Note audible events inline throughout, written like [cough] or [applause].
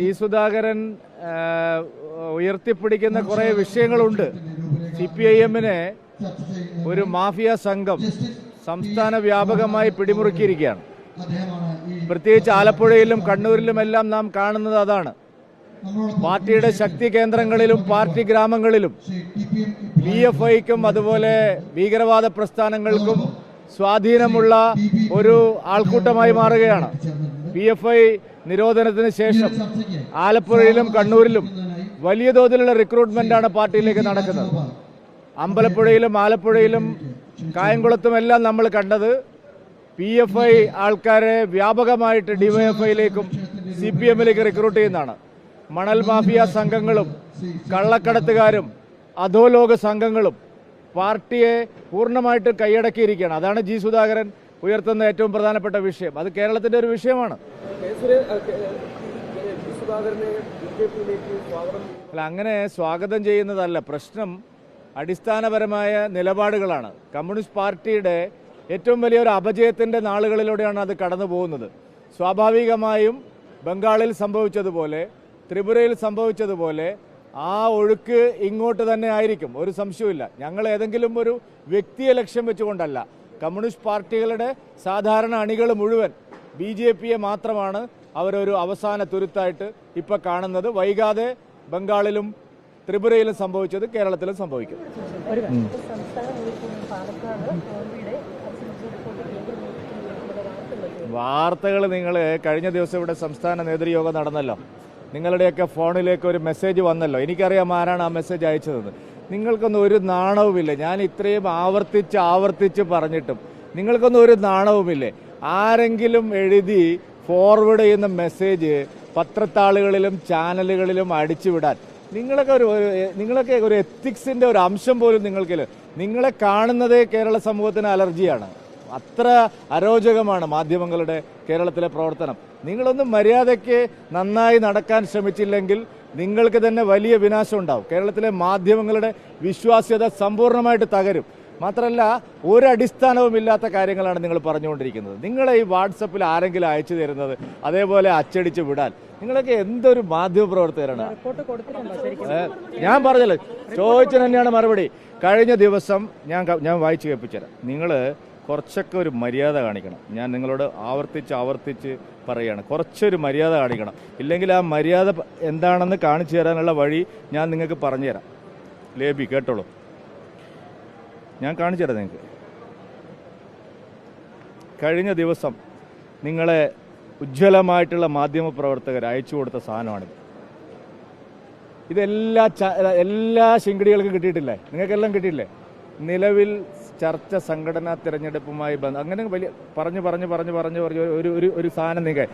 G Sudhakaran ഉയർത്തിപ്പിടിക്കുന്ന കുറേ വിഷയങ്ങളുണ്ട്. സി പി ഐ എമ്മിനെ ഒരു മാഫിയ സംഘം സംസ്ഥാന വ്യാപകമായി പിടിമുറുക്കിയിരിക്കുകയാണ്. പ്രത്യേകിച്ച് ആലപ്പുഴയിലും കണ്ണൂരിലുമെല്ലാം നാം കാണുന്നത് അതാണ്. പാർട്ടിയുടെ ശക്തി കേന്ദ്രങ്ങളിലും പാർട്ടി ഗ്രാമങ്ങളിലും ബി എഫ് ഐക്കും അതുപോലെ ഭീകരവാദ പ്രസ്ഥാനങ്ങൾക്കും സ്വാധീനമുള്ള ഒരു ആൾക്കൂട്ടമായി മാറുകയാണ്. പി എഫ് ഐ നിരോധനത്തിന് ശേഷം ആലപ്പുഴയിലും കണ്ണൂരിലും വലിയ തോതിലുള്ള റിക്രൂട്ട്മെന്റാണ് പാർട്ടിയിലേക്ക് നടക്കുന്നത്. അമ്പലപ്പുഴയിലും ആലപ്പുഴയിലും കായംകുളത്തും എല്ലാം നമ്മൾ കണ്ടത് പി എഫ് ഐ ആൾക്കാരെ വ്യാപകമായിട്ട് ഡിവൈഎഫ്ഐയിലേക്കും സി പി എമ്മിലേക്ക് റിക്രൂട്ട് ചെയ്യുന്നതാണ്. മണൽ മാഫിയ സംഘങ്ങളും കള്ളക്കടത്തുകാരും അധോലോക സംഘങ്ങളും പാർട്ടിയെ പൂർണമായിട്ട് കൈയടക്കിയിരിക്കുകയാണ്. അതാണ് ജി സുധാകരൻ ഉയർത്തുന്ന ഏറ്റവും പ്രധാനപ്പെട്ട വിഷയം. അത് കേരളത്തിന്റെ ഒരു വിഷയമാണ്. അല്ല അങ്ങനെ സ്വാഗതം ചെയ്യുന്നതല്ല. പ്രശ്നം അടിസ്ഥാനപരമായ നിലപാടുകളാണ്. കമ്മ്യൂണിസ്റ്റ് പാർട്ടിയുടെ ഏറ്റവും വലിയൊരു അപജയത്തിന്റെ നാളുകളിലൂടെയാണ് അത് കടന്നു പോകുന്നത്. സ്വാഭാവികമായും ബംഗാളിൽ സംഭവിച്ചതുപോലെ ത്രിപുരയിൽ സംഭവിച്ചതുപോലെ ആ ഒഴുക്ക് ഇങ്ങോട്ട് തന്നെ ആയിരിക്കും. ഒരു സംശയവുമില്ല. ഞങ്ങൾ ഏതെങ്കിലും ഒരു വ്യക്തിയെ ലക്ഷ്യം വെച്ചുകൊണ്ടല്ല. കമ്മ്യൂണിസ്റ്റ് പാർട്ടികളുടെ സാധാരണ അണികൾ മുഴുവൻ ബി ജെ പിയെ മാത്രമാണ് അവരൊരു അവസാന തുരുത്തായിട്ട് ഇപ്പൊ കാണുന്നത്. വൈകാതെ ബംഗാളിലും ത്രിപുരയിലും സംഭവിച്ചത് കേരളത്തിലും സംഭവിക്കും. വാർത്തകൾ നിങ്ങൾ കഴിഞ്ഞ ദിവസം ഇവിടെ സംസ്ഥാന നേതൃയോഗം നടന്നല്ലോ. നിങ്ങളുടെയൊക്കെ ഫോണിലേക്ക് ഒരു മെസ്സേജ് വന്നല്ലോ. എനിക്കറിയാം ആരാണ് ആ മെസ്സേജ് അയച്ചതെന്ന്. നിങ്ങൾക്കൊന്നും ഒരു നാണവുമില്ല. ഞാൻ ഇത്രയും ആവർത്തിച്ച് ആവർത്തിച്ച് പറഞ്ഞിട്ടും നിങ്ങൾക്കൊന്നും ഒരു നാണവുമില്ലേ. ആരെങ്കിലും എഴുതി ഫോർവേഡ് ചെയ്യുന്ന മെസ്സേജ് പത്രത്താളുകളിലും ചാനലുകളിലും അടിച്ചുവിടാൻ നിങ്ങളൊക്കെ ഒരു നിങ്ങളൊക്കെ ഒരു എത്തിക്സിന്റെ ഒരു അംശം പോലും നിങ്ങൾക്കില്ല. നിങ്ങളെ കാണുന്നതേ കേരള സമൂഹത്തിന് അലർജിയാണ്. അത്ര അരോചകമാണ് മാധ്യമങ്ങളുടെ കേരളത്തിലെ പ്രവർത്തനം. നിങ്ങളൊന്നും മര്യാദയ്ക്ക് നന്നായി നടക്കാൻ ശ്രമിച്ചില്ലെങ്കിൽ നിങ്ങൾക്ക് തന്നെ വലിയ വിനാശം ഉണ്ടാവും. കേരളത്തിലെ മാധ്യമങ്ങളുടെ വിശ്വാസ്യത സമ്പൂർണമായിട്ട് തകരും. മാത്രമല്ല ഒരു അടിസ്ഥാനവും ഇല്ലാത്ത കാര്യങ്ങളാണ് നിങ്ങൾ പറഞ്ഞുകൊണ്ടിരിക്കുന്നത്. നിങ്ങളെ ഈ വാട്സപ്പിൽ ആരെങ്കിലും അയച്ചു തരുന്നത് അതേപോലെ അച്ചടിച്ച് വിടാൻ. നിങ്ങളൊക്കെ എന്തൊരു മാധ്യമ പ്രവർത്തകരാണ് റിപ്പോർട്ട് കൊടുത്തിട്ടുണ്ടോ ശരിക്കും ഞാൻ പറഞ്ഞല്ലോ ചോദിച്ചു തന്നെയാണ് മറുപടി. കഴിഞ്ഞ ദിവസം ഞാൻ ഞാൻ വായിച്ചു കേൾപ്പിച്ചുതരാം. നിങ്ങൾ കുറച്ചൊക്കെ ഒരു മര്യാദ കാണിക്കണം. ഞാൻ നിങ്ങളോട് ആവർത്തിച്ച് ആവർത്തിച്ച് പറയുകയാണ് കുറച്ചൊരു മര്യാദ കാണിക്കണം. ഇല്ലെങ്കിൽ ആ മര്യാദ എന്താണെന്ന് കാണിച്ചു തരാനുള്ള വഴി ഞാൻ നിങ്ങൾക്ക് പറഞ്ഞുതരാം. ലേബി കേട്ടോളൂ. ഞാൻ കാണിച്ചു തരാം നിങ്ങൾക്ക്. കഴിഞ്ഞ ദിവസം നിങ്ങളെ ഉജ്ജ്വലമായിട്ടുള്ള മാധ്യമ പ്രവർത്തകർ അയച്ചു കൊടുത്ത സാധനമാണിത്. ഇതെല്ലാ എല്ലാ ശിങ്കടികൾക്കും കിട്ടിയിട്ടില്ലേ? നിങ്ങൾക്കെല്ലാം കിട്ടിയില്ലേ? നിലവിൽ ചർച്ച സംഘടനാ തിരഞ്ഞെടുപ്പുമായി ബന്ധം അങ്ങനെ വലിയ പറഞ്ഞു പറഞ്ഞു പറഞ്ഞു പറഞ്ഞു പറഞ്ഞു ഒരു ഒരു ഒരു സാധനം നിങ്ങൾ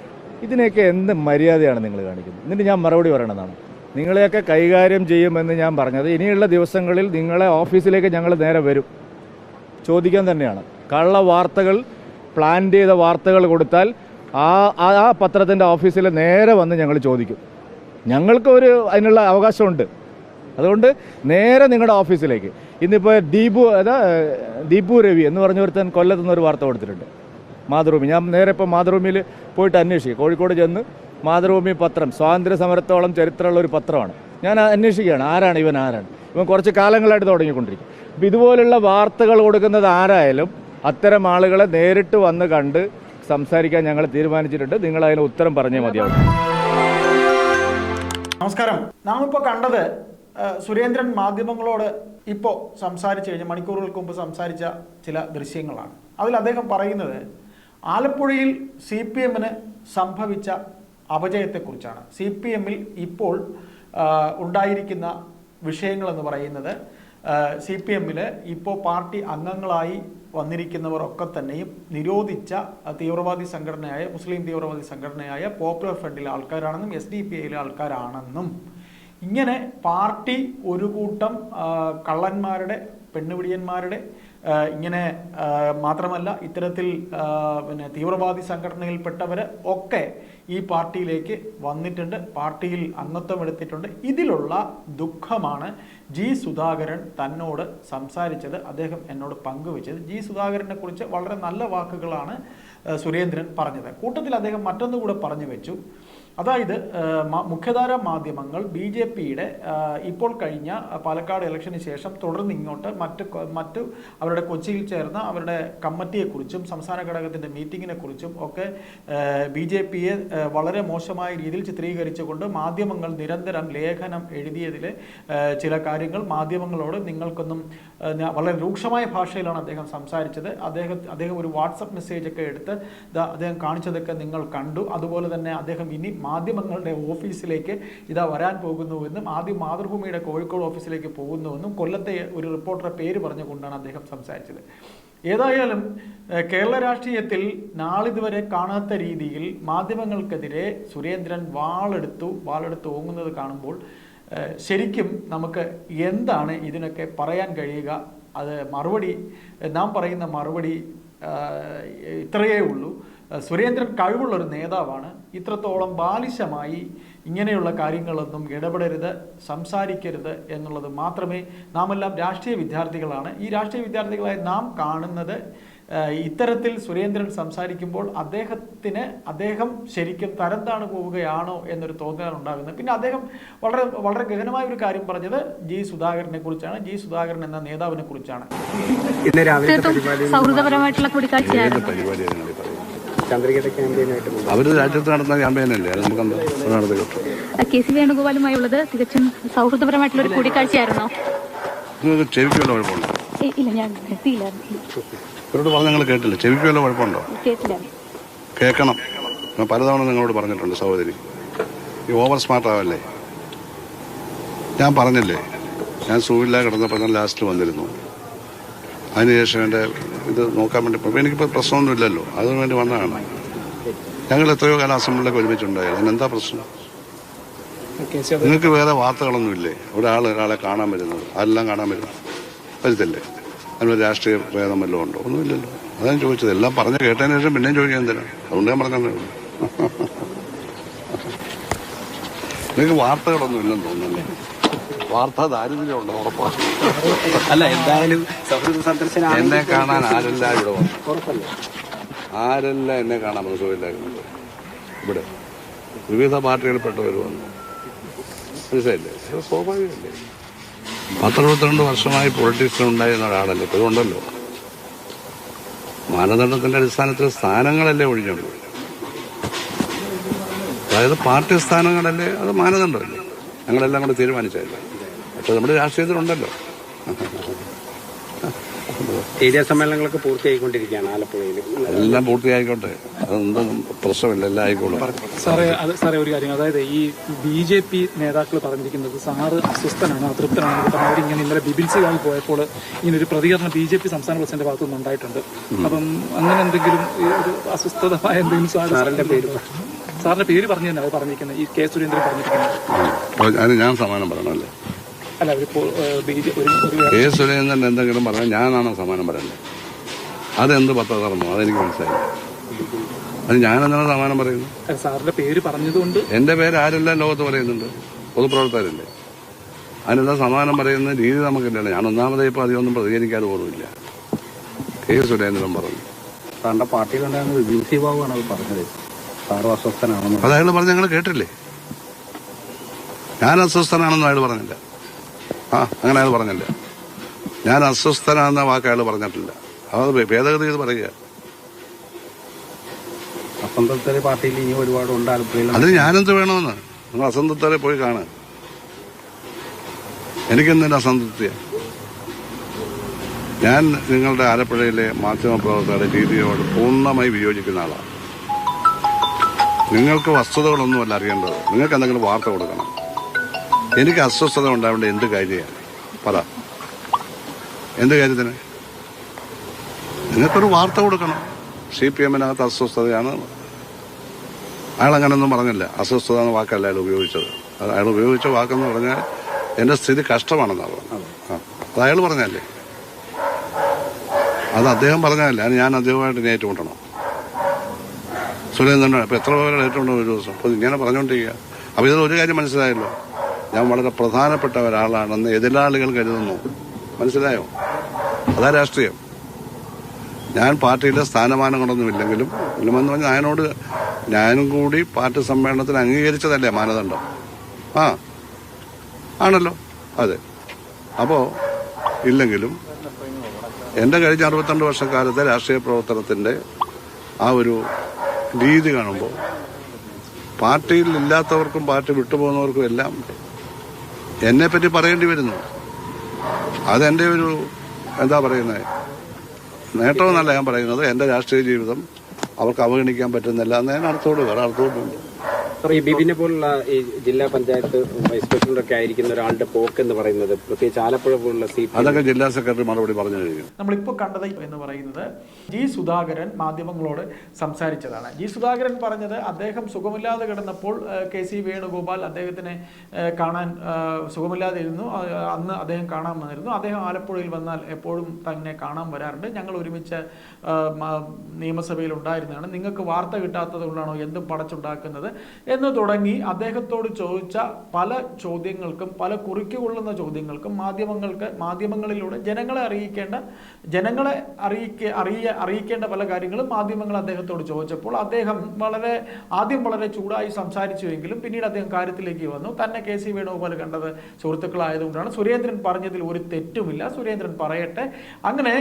ഇതിനെയൊക്കെ എന്ത് മര്യാദയാണ് നിങ്ങൾ കാണിക്കുന്നത്? എന്നിട്ട് ഞാൻ മറുപടി പറയണതാണ്. നിങ്ങളെയൊക്കെ കൈകാര്യം ചെയ്യുമെന്ന് ഞാൻ പറഞ്ഞത്. ഇനിയുള്ള ദിവസങ്ങളിൽ നിങ്ങളെ ഓഫീസിലേക്ക് ഞങ്ങൾ നേരെ വരും. ചോദിക്കാൻ തന്നെയാണ്. കള്ള വാർത്തകൾ പ്ലാൻ ചെയ്ത വാർത്തകൾ കൊടുത്താൽ ആ ആ പത്രത്തിന്റെ ഓഫീസിൽ നേരെ വന്ന് ഞങ്ങൾ ചോദിക്കും. ഞങ്ങൾക്ക് ഒരു അതിനുള്ള അവകാശമുണ്ട്. അതുകൊണ്ട് നേരെ നിങ്ങളുടെ ഓഫീസിലേക്ക്. ഇന്നിപ്പോൾ ദീപു അതാ ദീപു രവി എന്ന് പറഞ്ഞ ഒരുത്തൻ കൊല്ലത്ത് നിന്നൊരു ഒരു വാർത്ത കൊടുത്തിട്ടുണ്ട്. മാതൃഭൂമി. ഞാൻ നേരെ ഇപ്പോൾ മാതൃഭൂമിയിൽ പോയിട്ട് അന്വേഷിക്കും. കോഴിക്കോട് ചെന്ന് മാതൃഭൂമി പത്രം സ്വാതന്ത്ര്യ സമരത്തോളം ചരിത്രമുള്ള ഒരു പത്രമാണ്. ഞാൻ അന്വേഷിക്കുകയാണ് ആരാണ് ഇവൻ ആരാണ്? ഇവൻ കുറച്ച് കാലങ്ങളായിട്ട് തുടങ്ങിക്കൊണ്ടിരിക്കും. അപ്പോൾ ഇതുപോലുള്ള വാർത്തകൾ കൊടുക്കുന്നത് ആരായാലും അത്തരം ആളുകളെ നേരിട്ട് വന്ന് കണ്ട് സംസാരിക്കാൻ ഞങ്ങൾ തീരുമാനിച്ചിട്ടുണ്ട്. നിങ്ങൾ അതിന് ഉത്തരം പറഞ്ഞേ മതിയാവും. നമസ്കാരം. നാം ഇപ്പോൾ കണ്ടത് സുരേന്ദ്രൻ മാധ്യമങ്ങളോട് ഇപ്പോൾ സംസാരിച്ചു കഴിഞ്ഞ മണിക്കൂറുകൾക്ക് മുമ്പ് സംസാരിച്ച ചില ദൃശ്യങ്ങളാണ്. അതിൽ അദ്ദേഹം പറയുന്നത് ആലപ്പുഴയിൽ സി പി എമ്മിന് സംഭവിച്ച അപജയത്തെക്കുറിച്ചാണ്. സി പി എമ്മിൽ ഇപ്പോൾ ഉണ്ടായിരിക്കുന്ന വിഷയങ്ങളെന്ന് പറയുന്നത് സി പി എമ്മിൽ ഇപ്പോൾ പാർട്ടി അംഗങ്ങളായി വന്നിരിക്കുന്നവരൊക്കെ തന്നെയും നിരോധിച്ച തീവ്രവാദി സംഘടനയായ മുസ്ലിം തീവ്രവാദി സംഘടനയായ പോപ്പുലർ ഫ്രണ്ടിലെ ആൾക്കാരാണെന്നും എസ് ഡി പി ഐയിലെ ആൾക്കാരാണെന്നും ഇങ്ങനെ പാർട്ടി ഒരു കൂട്ടം കള്ളന്മാരുടെ പെണ്ണുപിടിയന്മാരുടെ ഇങ്ങനെ മാത്രമല്ല ഇത്തരത്തിൽ പിന്നെ തീവ്രവാദി സംഘടനയിൽപ്പെട്ടവർ ഒക്കെ ഈ പാർട്ടിയിലേക്ക് വന്നിട്ടുണ്ട്. പാർട്ടിയിൽ അംഗത്വം എടുത്തിട്ടുണ്ട്. ഇതിലുള്ള ദുഃഖമാണ് ജി സുധാകരൻ തന്നോട് സംസാരിച്ചത്. അദ്ദേഹം എന്നോട് പങ്കുവച്ചത്. ജി സുധാകരനെ കുറിച്ച് വളരെ നല്ല വാക്കുകളാണ് സുരേന്ദ്രൻ പറഞ്ഞത്. കൂട്ടത്തിൽ അദ്ദേഹം മറ്റൊന്നുകൂടെ പറഞ്ഞു വെച്ചു. അതായത് മുഖ്യധാര മാധ്യമങ്ങൾ ബി ജെ പിയുടെ ഇപ്പോൾ കഴിഞ്ഞ പാലക്കാട് ഇലക്ഷന് ശേഷം തുടർന്ന് ഇങ്ങോട്ട് മറ്റ് മറ്റ് അവരുടെ കൊച്ചിയിൽ ചേർന്ന അവരുടെ കമ്മിറ്റിയെക്കുറിച്ചും സംസ്ഥാന ഘടകത്തിന്റെ മീറ്റിങ്ങിനെക്കുറിച്ചും ഒക്കെ ബി ജെ പിയെ വളരെ മോശമായ രീതിയിൽ ചിത്രീകരിച്ചുകൊണ്ട് മാധ്യമങ്ങൾ നിരന്തരം ലേഖനം എഴുതിയതിലെ ചില കാര്യങ്ങൾ മാധ്യമങ്ങളോട് നിങ്ങൾക്കൊന്നും വളരെ രൂക്ഷമായ ഭാഷയിലാണ് അദ്ദേഹം സംസാരിച്ചത്. അദ്ദേഹം അദ്ദേഹം ഒരു വാട്സപ്പ് മെസ്സേജൊക്കെ എടുത്ത് അദ്ദേഹം കാണിച്ചതൊക്കെ നിങ്ങൾ കണ്ടു. അതുപോലെ തന്നെ അദ്ദേഹം ഇനി മാധ്യമങ്ങളുടെ ഓഫീസിലേക്ക് ഇതാ വരാൻ പോകുന്നുവെന്നും ആദ്യം മാതൃഭൂമിയുടെ കോഴിക്കോട് ഓഫീസിലേക്ക് പോകുന്നുവെന്നും കൊല്ലത്തെ ഒരു റിപ്പോർട്ടറെ പേര് പറഞ്ഞുകൊണ്ടാണ് അദ്ദേഹം സംസാരിച്ചത്. ഏതായാലും കേരള രാഷ്ട്രീയത്തിൽ നാളിതുവരെ കാണാത്ത രീതിയിൽ മാധ്യമങ്ങൾക്കെതിരെ സുരേന്ദ്രൻ വാളെടുത്തു വാളെടുത്ത് ഓങ്ങുന്നത് കാണുമ്പോൾ ശരിക്കും നമുക്ക് എന്താണ് ഇതിനൊക്കെ പറയാൻ കഴിയുക? അത് മറുപടി നാം പറയുന്ന മറുപടി ഇത്രയേ ഉള്ളൂ. സുരേന്ദ്രൻ കഴിവുള്ള ഒരു നേതാവാണ്. ഇത്രത്തോളം ബാലിശമായി ഇങ്ങനെയുള്ള കാര്യങ്ങളൊന്നും ഇടപെടരുത് സംസാരിക്കരുത് എന്നുള്ളത് മാത്രമേ നാമെല്ലാം രാഷ്ട്രീയ വിദ്യാർത്ഥികളാണ്. ഈ രാഷ്ട്രീയ വിദ്യാർത്ഥികളായി നാം കാണുന്നത് ഇത്തരത്തിൽ സുരേന്ദ്രൻ സംസാരിക്കുമ്പോൾ അദ്ദേഹത്തിന് അദ്ദേഹം ശരിക്കും തരം താണു പോവുകയാണോ എന്നൊരു തോന്നലാണ് ഉണ്ടാകുന്നത്. പിന്നെ അദ്ദേഹം വളരെ വളരെ ഗഹനമായ ഒരു കാര്യം പറഞ്ഞത് ജി സുധാകരനെ കുറിച്ചാണ്. ജി സുധാകരൻ എന്ന നേതാവിനെ കുറിച്ചാണ്. സൗഹൃദപരമായിട്ടുള്ള കൂടിക്കാഴ്ചയായിരുന്നു. അവർ രാജ്യത്ത് നടത്തുന്ന ക്യാമ്പയിനല്ലേ? അത് നമുക്ക് എന്താ നടത്തി കിട്ടും. കെ സി വേണുഗോപാലുമായുള്ളത് തികച്ചും സൗഹൃദപരമായിട്ടുള്ള ഒരു കൂടിക്കാഴ്ചയായിരുന്നോ? കുഴപ്പമുണ്ടോ? ഇല്ല ഞാൻ ഇവരോട് പറഞ്ഞ് നിങ്ങൾ കേട്ടില്ല. ചെവിക്കുള്ള കുഴപ്പമുണ്ടോ? കേട്ടില്ല. കേൾക്കണം. ഞാൻ പലതവണ നിങ്ങളോട് പറഞ്ഞിട്ടുണ്ട് സഹോദരി. ഈ ഓവർ സ്മാർട്ട് ആവല്ലേ? ഞാൻ പറഞ്ഞില്ലേ? ഞാൻ സൂവില്ല കിടന്നപ്പോൾ ഞാൻ ലാസ്റ്റ് വന്നിരുന്നു. അതിനുശേഷം എന്റെ ഇത് നോക്കാൻ വേണ്ടി പോകും എനിക്കിപ്പോൾ പ്രശ്നമൊന്നുമില്ലല്ലോ. അതിനു വേണ്ടി വന്നതാണ്. ഞങ്ങൾ എത്രയോ കാലം അസംബ്ലിയിലൊക്കെ ഒരുമിച്ചുണ്ടായത് അതിനെന്താ പ്രശ്നം? നിങ്ങൾക്ക് വേറെ വാർത്തകളൊന്നുമില്ലേ? ഒരാൾ ഒരാളെ കാണാൻ വരുന്നത്. അതെല്ലാം കാണാൻ വരുന്നത്. വരുത്തില്ലേ? അതിനൊരു രാഷ്ട്രീയ ഭേദം വല്ലതും ഉണ്ടോ? ഒന്നുമില്ലല്ലോ. അതാണ് ചോദിച്ചത്. എല്ലാം പറഞ്ഞു കേട്ടതിന് ശേഷം പിന്നെയും ചോദിക്കാൻ എന്തിനാ? അതുകൊണ്ട് ഞാൻ പറഞ്ഞു [laughs] നിങ്ങൾക്ക് വാർത്തകളൊന്നും ഇല്ലെന്ന് തോന്നുന്നല്ലേ? വാർത്താ ദാരിദ്ര്യം ഉണ്ടോ ഉറപ്പാണ് അല്ല എന്തായാലും സൗഹൃദ സന്ദർശനം എന്നെ കാണാൻ ആരെല്ലാം ഇവിടെ വന്നു. ആരെല്ലാം എന്നെ കാണാൻ വന്നു സുഖമില്ലായിരുന്നു ഇവിടെ. വിവിധ പാർട്ടികളിൽപ്പെട്ടവർ വന്നു. മനസ്സിലായില്ലേ? സ്വാഭാവികമല്ലേ? പത്തറുപത്തിരണ്ട് വർഷമായി പൊളിറ്റിക്സിൽ ഉണ്ടായിരുന്ന ഒരാളല്ലേ? ഇപ്പോൾ ഉണ്ടല്ലോ മാനദണ്ഡത്തിന്റെ അടിസ്ഥാനത്തിൽ സ്ഥാനങ്ങളല്ലേ ഒഴിഞ്ഞുള്ളൂ അതായത് പാർട്ടി സ്ഥാനങ്ങളല്ലേ? അത് മാനദണ്ഡമല്ലേ? ഞങ്ങളെല്ലാം കൂടെ തീരുമാനിച്ചായിരുന്നു. പക്ഷെ നമ്മുടെ രാഷ്ട്രീയത്തിലുണ്ടല്ലോ. ഏരിയ സമ്മേളനങ്ങളൊക്കെ പൂർത്തിയായിക്കൊണ്ടിരിക്കുകയാണ് ആലപ്പുഴയിൽ എല്ലാം പൂർത്തിയായിക്കോട്ടെ. അതൊന്നും പ്രശ്നമില്ല എല്ലാം ആയിക്കോളും. സാറേ അത് സാറേ ഒരു കാര്യം. അതായത് ഈ ബി ജെ പി നേതാക്കൾ പറഞ്ഞിരിക്കുന്നത് സാറ് അസ്വസ്ഥനാണ് അതൃപ്തനാണ് കാരണം അവരിങ്ങനെ ഇന്നലെ ബിബിൻസിയായി പോയപ്പോൾ ഇങ്ങനെ ഒരു പ്രതികരണം ബി ജെ പി സംസ്ഥാന പ്രസിഡന്റ് ഭാഗത്തുനിന്ന് ഉണ്ടായിട്ടുണ്ട് അപ്പം അങ്ങനെ എന്തെങ്കിലും ഒരു അസ്വസ്ഥതമായ എന്തെങ്കിലും സാറിന്റെ പേര് സാറിന്റെ പേര് പറഞ്ഞു തന്നെ അത് പറഞ്ഞിരിക്കുന്നത് ഈ കെ സുരേന്ദ്രൻ പറഞ്ഞിരിക്കുന്നത് അതിന് ഞാൻ സമാനം പറയണമല്ലേ അല്ല? കെ സുരേന്ദ്രൻ എന്തെങ്കിലും പറഞ്ഞാൽ ഞാനാണ് സമാനം പറയേണ്ടത് അതെന്ത് പത്രധർമ്മം അതെനിക്ക് മനസ്സിലായി അത് ഞാനെന്താണ് സമാനം പറയുന്നത്? സാറിന്റെ പേര് പറഞ്ഞതുകൊണ്ട് എന്റെ പേര് ആരെല്ലാം ലോകത്ത് പറയുന്നുണ്ട്. പൊതുപ്രവർത്തകരല്ലേ. അതിനെല്ലാം സമാനം പറയുന്ന രീതി നമുക്കില്ലല്ലോ. ഞാൻ ഒന്നാമതേ ഇപ്പൊ അധികമൊന്നും പ്രതികരിക്കാതെ പോലുമില്ല കെ സുരേന്ദ്രൻ പറഞ്ഞു. സാറിന്റെ പാർട്ടിയിലുണ്ടായിരുന്ന സി ബാബുവാണ് അത് പറഞ്ഞത്. സാറും അസ്വസ്ഥനാണെന്ന് അത് അയാൾ പറഞ്ഞ് ഞങ്ങൾ കേട്ടില്ലേ ഞാൻ അസ്വസ്ഥനാണെന്ന് അയാൾ പറഞ്ഞില്ല. ആ അങ്ങനെ അയാൾ പറഞ്ഞില്ല. ഞാൻ അസ്വസ്ഥനാണെന്ന വാക്ക് അയാൾ പറഞ്ഞിട്ടില്ല. അത് ഭേദഗതി ചെയ്ത് പറയുക. അസംതൃപ്തരെ പാർട്ടിയിൽ ഇനി ഒരുപാട് ഉണ്ട് ആലപ്പുഴയിൽ. അതിന് ഞാനെന്ത് വേണമെന്ന്? നിങ്ങൾ അസംതൃപ്തരെ പോയി കാണുക. എനിക്കെന്തിന്റെ അസംതൃപ്തിയ ഞാൻ നിങ്ങളുടെ ആലപ്പുഴയിലെ മാധ്യമപ്രവർത്തകരുടെ രീതിയോട് പൂർണമായി വിയോജിക്കുന്ന ആളാണ്. നിങ്ങൾക്ക് വസ്തുതകളൊന്നുമല്ല അറിയേണ്ടത്. നിങ്ങൾക്ക് എന്തെങ്കിലും വാർത്ത കൊടുക്കണം. എനിക്ക് അസ്വസ്ഥത ഉണ്ടാവേണ്ട എന്ത് കാര്യമാണ് പറ. എന്ത് കാര്യത്തിന്? നിങ്ങൾക്കൊരു വാർത്ത കൊടുക്കണം. സി പി എമ്മിനകത്ത് അസ്വസ്ഥതയാണ്. അയാൾ അങ്ങനെയൊന്നും പറഞ്ഞില്ല. അസ്വസ്ഥത എന്ന വാക്കല്ല അയാൾ ഉപയോഗിച്ചത്. അയാൾ ഉപയോഗിച്ച വാക്കെന്ന് പറഞ്ഞാൽ എന്റെ സ്ഥിതി കഷ്ടമാണെന്നാണ് പറഞ്ഞത്. അത് അയാൾ പറഞ്ഞല്ലേ അത് അദ്ദേഹം പറഞ്ഞതല്ല. ഞാൻ അദ്ദേഹമായിട്ട് ഏറ്റുമുട്ടണം. സുരേന്ദ്രൻ ഇപ്പോൾ എത്ര പേരെ ഏറ്റുമുട്ടും ഒരു ദിവസം? അപ്പൊ ഇങ്ങനെ പറഞ്ഞുകൊണ്ടിരിക്കുക. അപ്പൊ ഇതിൽ ഒരു കാര്യം മനസ്സിലായല്ലോ. ഞാൻ വളരെ പ്രധാനപ്പെട്ട ഒരാളാണെന്ന് എതിരാളികൾ കരുതുന്നു. മനസ്സിലായോ? അതാ രാഷ്ട്രീയം. ഞാൻ പാർട്ടിയിലെ സ്ഥാനമാനങ്ങളൊന്നും ഇല്ലെങ്കിലും ഇല്ലെന്ന് പറഞ്ഞാൽ ഞാനോട് ഞാനും കൂടി പാർട്ടി സമ്മേളനത്തിൽ അംഗീകരിച്ചതല്ലേ മാനദണ്ഡം? ആ ആണല്ലോ. അതെ. അപ്പോൾ ഇല്ലെങ്കിലും എന്റെ കഴിഞ്ഞ അറുപത്തിരണ്ട് വർഷക്കാലത്തെ രാഷ്ട്രീയ പ്രവർത്തനത്തിന്റെ ആ ഒരു രീതി കാണുമ്പോൾ പാർട്ടിയിൽ ഇല്ലാത്തവർക്കും പാർട്ടി വിട്ടുപോകുന്നവർക്കും എല്ലാം എന്നെ പറ്റി പറയേണ്ടി വരുന്നു. അതെന്റെ ഒരു എന്താ പറയുന്നത് നേട്ടമെന്നല്ല ഞാൻ പറയുന്നത്. എന്റെ രാഷ്ട്രീയ ജീവിതം അവർക്ക് അവഗണിക്കാൻ പറ്റുന്നില്ല എന്നതിന് അർത്ഥമുണ്ട് വേറെ അർത്ഥമൊന്നുമില്ല ഈ ബിബിനെ പോലുള്ള ഈ ജില്ലാ പഞ്ചായത്ത് വൈസ് പ്രസിഡന്റ് ഒക്കെ ആയിരിക്കുന്ന ഒരാളുടെ പോക്ക് എന്ന് പറയുന്നത് പ്രത്യേകിച്ച് ആലപ്പുഴ പോലുള്ള സീറ്റ് അതൊക്കെ ജില്ലാ സെക്രട്ടറി മറുപടി പറഞ്ഞു കഴിഞ്ഞു നമ്മളിപ്പോൾ കണ്ടത് എന്ന് പറയുന്നത് ജി സുധാകരൻ മാധ്യമങ്ങളോട് സംസാരിച്ചതാണ്. ജി സുധാകരൻ പറഞ്ഞത് അദ്ദേഹം സുഖമില്ലാതെ കിടന്നപ്പോൾ കെ സി വേണുഗോപാൽ അദ്ദേഹത്തിനെ കാണാൻ സുഖമില്ലാതെ ഇരുന്നു. അന്ന് അദ്ദേഹം കാണാൻ വന്നിരുന്നു. അദ്ദേഹം ആലപ്പുഴയിൽ വന്നാൽ എപ്പോഴും തന്നെ കാണാൻ വരാറുണ്ട്. ഞങ്ങൾ ഒരുമിച്ച് നിയമസഭയിൽ ഉണ്ടായിരുന്നതാണ്. നിങ്ങൾക്ക് വാർത്ത കിട്ടാത്തത് കൊണ്ടാണോ എന്തും പടച്ചുണ്ടാക്കുന്നത്? എന്ന് തുടങ്ങി അദ്ദേഹത്തോട് ചോദിച്ച പല ചോദ്യങ്ങൾക്കും പല കുറിക്കുകൊള്ളുന്ന ചോദ്യങ്ങൾക്കും മാധ്യമങ്ങൾക്ക് മാധ്യമങ്ങളിലൂടെ ജനങ്ങളെ അറിയിക്കേണ്ട ജനങ്ങളെ അറിയിക്ക അറിയ അറിയിക്കേണ്ട പല കാര്യങ്ങളും മാധ്യമങ്ങൾ അദ്ദേഹത്തോട് ചോദിച്ചപ്പോൾ അദ്ദേഹം വളരെ ആദ്യം വളരെ ചൂടായി സംസാരിച്ചുവെങ്കിലും പിന്നീട് അദ്ദേഹം കാര്യത്തിലേക്ക് വന്നു. തന്നെ കെ സി വേണുഗോപാൽ കണ്ടത് സുഹൃത്തുക്കളായതുകൊണ്ടാണ്. സുരേന്ദ്രൻ പറഞ്ഞതിൽ ഒരു തെറ്റുമില്ല. സുരേന്ദ്രൻ പറയട്ടെ. അങ്ങനെ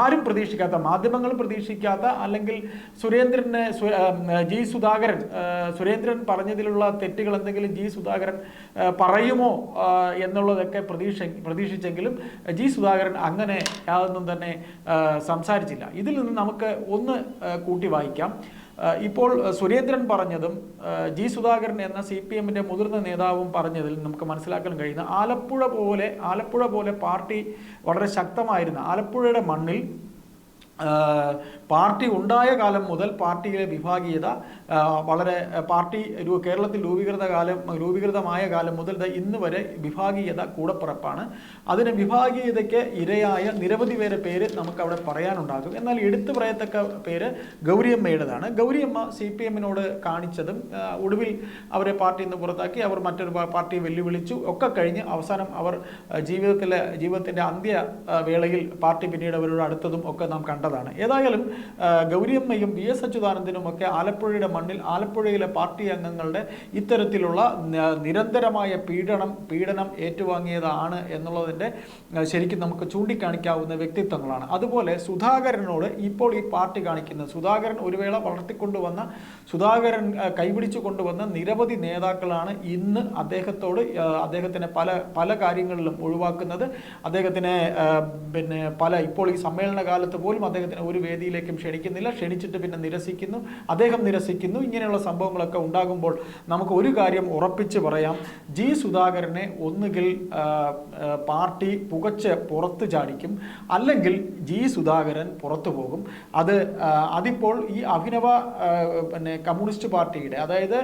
ആരും പ്രതീക്ഷിക്കാത്ത മാധ്യമങ്ങളും പ്രതീക്ഷിക്കാത്ത അല്ലെങ്കിൽ സുരേന്ദ്രനെ ജി സുധാകരൻ സുരേന്ദ്രൻ പറഞ്ഞതിലുള്ള തെറ്റുകൾ എന്തെങ്കിലും ജി സുധാകരൻ പറയുമോ എന്നുള്ളതൊക്കെ പ്രതീക്ഷ പ്രതീക്ഷിച്ചെങ്കിലും ജി സുധാകരൻ അങ്ങനെ യാതൊന്നും തന്നെ സംസാരിച്ചില്ല. ഇതിൽ നിന്ന് നമുക്ക് ഒന്ന് കൂട്ടി വായിക്കാം. ഇപ്പോൾ സുരേന്ദ്രൻ പറഞ്ഞതും ജി സുധാകരൻ എന്ന സി പി എമ്മിന്റെ മുതിർന്ന നേതാവും പറഞ്ഞതിൽ നമുക്ക് മനസ്സിലാക്കാൻ കഴിയുന്ന ആലപ്പുഴ പോലെ ആലപ്പുഴ പോലെ പാർട്ടി വളരെ ശക്തമായിരുന്ന ആലപ്പുഴയുടെ മണ്ണിൽ പാർട്ടി ഉണ്ടായ കാലം മുതൽ പാർട്ടിയിലെ വിഭാഗീയത വളരെ പാർട്ടി കേരളത്തിൽ രൂപീകൃത കാലം രൂപീകൃതമായ കാലം മുതൽ ഇന്ന് വരെ വിഭാഗീയത കൂടപ്പിറപ്പാണ്. അതിന് വിഭാഗീയതയ്ക്ക് ഇരയായ നിരവധി പേരെ പേര് നമുക്കവിടെ പറയാനുണ്ടാകും. എന്നാൽ എടുത്തു പറയത്തക്ക പേര് ഗൗരിയമ്മയുടേതാണ്. ഗൗരിയമ്മ സി പി എമ്മിനോട് കാണിച്ചതും ഒടുവിൽ അവരെ പാർട്ടിയിൽ നിന്ന് പുറത്താക്കി അവർ മറ്റൊരു പാർട്ടിയെ വെല്ലുവിളിച്ചു. ഒക്കെ കഴിഞ്ഞ് അവസാനം അവർ ജീവിതത്തിലെ ജീവിതത്തിന്റെ അന്ത്യ വേളയിൽ പാർട്ടി പിന്നീട് അവരോട് അടുത്തതും ഒക്കെ നാം കണ്ടതാണ്. ഏതായാലും ഗൗരിയമ്മയും വി എസ് അച്യുതാനന്ദനും ഒക്കെ ആലപ്പുഴയുടെ മണ്ണിൽ ആലപ്പുഴയിലെ പാർട്ടി അംഗങ്ങളുടെ ഇത്തരത്തിലുള്ള നിരന്തരമായ പീഡനം പീഡനം ഏറ്റുവാങ്ങിയതാണ് എന്നുള്ളതിന്റെ ശരിക്കും നമുക്ക് ചൂണ്ടിക്കാണിക്കാവുന്ന വ്യക്തിത്വങ്ങളാണ്. അതുപോലെ സുധാകരനോട് ഇപ്പോൾ ഈ പാർട്ടി കാണിക്കുന്നത് സുധാകരൻ ഒരു വേള വളർത്തിക്കൊണ്ടുവന്ന സുധാകരൻ കൈപിടിച്ചു കൊണ്ടുവന്ന നിരവധി നേതാക്കളാണ് ഇന്ന് അദ്ദേഹത്തോട് അദ്ദേഹത്തിനെ പല പല കാര്യങ്ങളിലും ഒഴിവാക്കുന്നത്. അദ്ദേഹത്തിനെ പിന്നെ പല ഇപ്പോൾ ഈ സമ്മേളന കാലത്ത് പോലും അദ്ദേഹത്തിനെ ഒരു വേദിയിലേക്കും ക്ഷണിക്കുന്നില്ല. ക്ഷണിച്ചിട്ട് പിന്നെ നിരസിക്കുന്നു. അദ്ദേഹം നിരസിക്കുന്നു. ഇങ്ങനെയുള്ള സംഭവങ്ങളൊക്കെ ഉണ്ടാകുമ്പോൾ നമുക്ക് ഒരു കാര്യം ഉറപ്പിച്ച് പറയാം. ജി സുധാകരനെ ഒന്നുകിൽ പാർട്ടി പുകച്ച് പുറത്ത് ചാടിക്കും. അല്ലെങ്കിൽ ജി സുധാകരൻ പുറത്തു പോകും. അത് അതിപ്പോൾ ഈ അഭിനവ പിന്നെ കമ്മ്യൂണിസ്റ്റ് പാർട്ടിയുടെ അതായത്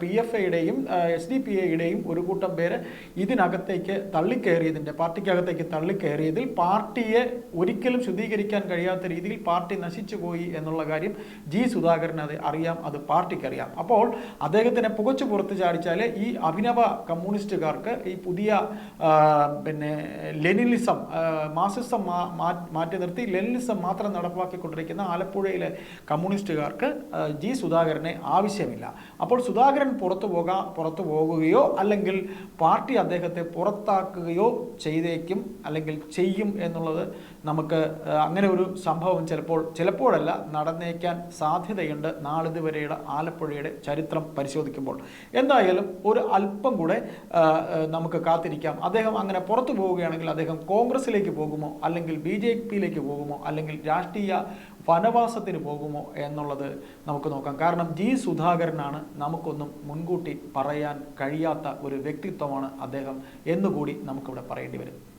പി എഫ് ഐയുടെയും എസ് ഡി പി ഐയുടെയും ഒരു കൂട്ടം പേര് ഇതിനകത്തേക്ക് തള്ളിക്കയറിയതിന്റെ പാർട്ടിക്കകത്തേക്ക് തള്ളിക്കയറിയതിൽ പാർട്ടിയെ ഒരിക്കലും ശുദ്ധീകരിക്കാൻ കഴിയാത്ത രീതിയിൽ പാർട്ടി നശിച്ചു പോയി എന്നുള്ള കാര്യം ജി സുധാകരൻ അത് അറിയാം അത് പാർട്ടിക്കറിയാം അപ്പോൾ അദ്ദേഹത്തിനെ പുകച്ചു പുറത്ത് ചാടിച്ചാൽ ഈ അഭിനവ കമ്മ്യൂണിസ്റ്റുകാർക്ക് ഈ പുതിയ പിന്നെ ലെനിനിസം മാസിസം മാറ്റി നിർത്തി ലെനിനിസം മാത്രം നടപ്പാക്കിക്കൊണ്ടിരിക്കുന്ന ആലപ്പുഴയിലെ കമ്മ്യൂണിസ്റ്റുകാർക്ക് ജി സുധാകരനെ ആവശ്യമില്ല. അപ്പോൾ സുധാകരൻ പുറത്തു പോകാം പുറത്തു പോകുകയോ അല്ലെങ്കിൽ പാർട്ടി അദ്ദേഹത്തെ പുറത്താക്കുകയോ ചെയ്തേക്കും അല്ലെങ്കിൽ ചെയ്യും എന്നുള്ളത് നമുക്ക് അങ്ങനെ ഒരു സംഭവം ചിലപ്പോൾ ചിലപ്പോഴല്ല നടന്നേക്കാൻ സാധ്യതയുണ്ട് നാളിതുവരെയുള്ള ആലപ്പുഴയുടെ ചരിത്രം പരിശോധിക്കുമ്പോൾ. എന്തായാലും ഒരു അല്പം കൂടെ നമുക്ക് കാത്തിരിക്കാം. അദ്ദേഹം അങ്ങനെ പുറത്തു പോവുകയാണെങ്കിൽ അദ്ദേഹം കോൺഗ്രസിലേക്ക് പോകുമോ? അല്ലെങ്കിൽ ബി ജെ പിയിലേക്ക് പോകുമോ? അല്ലെങ്കിൽ രാഷ്ട്രീയ വനവാസത്തിന് പോകുമോ? എന്നുള്ളത് നമുക്ക് നോക്കാം. കാരണം ജി സുധാകരനാണ് നമുക്കൊന്നും മുൻകൂട്ടി പറയാൻ കഴിയാത്ത ഒരു വ്യക്തിത്വമാണ് അദ്ദേഹം എന്നുകൂടി നമുക്കിവിടെ പറയേണ്ടി വരും.